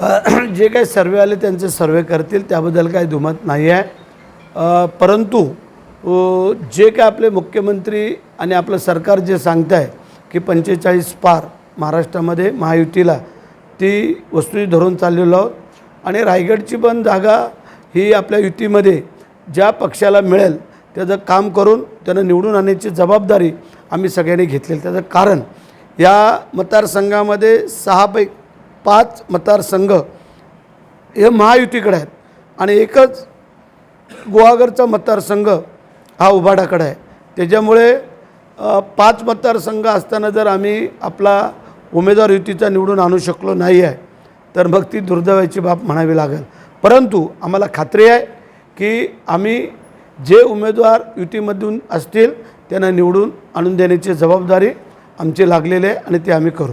जे काही सर्वे आले त्यांचे सर्वे करतील त्याबद्दल काही दुमत नाही आहे. परंतु जे काय आपले मुख्यमंत्री आणि आपलं सरकार जे सांगत आहे की पंचेचाळीस पार महाराष्ट्रामध्ये महायुतीला ती वस्तुही धरून चाललेलो आहोत आणि रायगडची पण जागा ही आपल्या युतीमध्ये ज्या पक्षाला मिळेल त्याचं काम करून त्यांना निवडून आणण्याची जबाबदारी आम्ही सगळ्यांनी घेतलेली त्याचं कारण या मतदारसंघामध्ये सहापैकी पाच मतदारसंघ हे महायुतीकडे आहेत. आणि एकच गुहागरचा मतदारसंघ हा उभाडाकडे आहे. त्याच्यामुळे पाच मतदारसंघ असताना जर आम्ही आपला उमेदवार युतीचा निवडून आणू शकलो नाही आहे तर मग ती दुर्दैवाची बाब म्हणावी लागेल. परंतु आम्हाला खात्री आहे की आम्ही जे उमेदवार युतीमधून असतील त्यांना निवडून आणून देण्याची जबाबदारी आमची लागलेली आहे आणि ती आम्ही करू.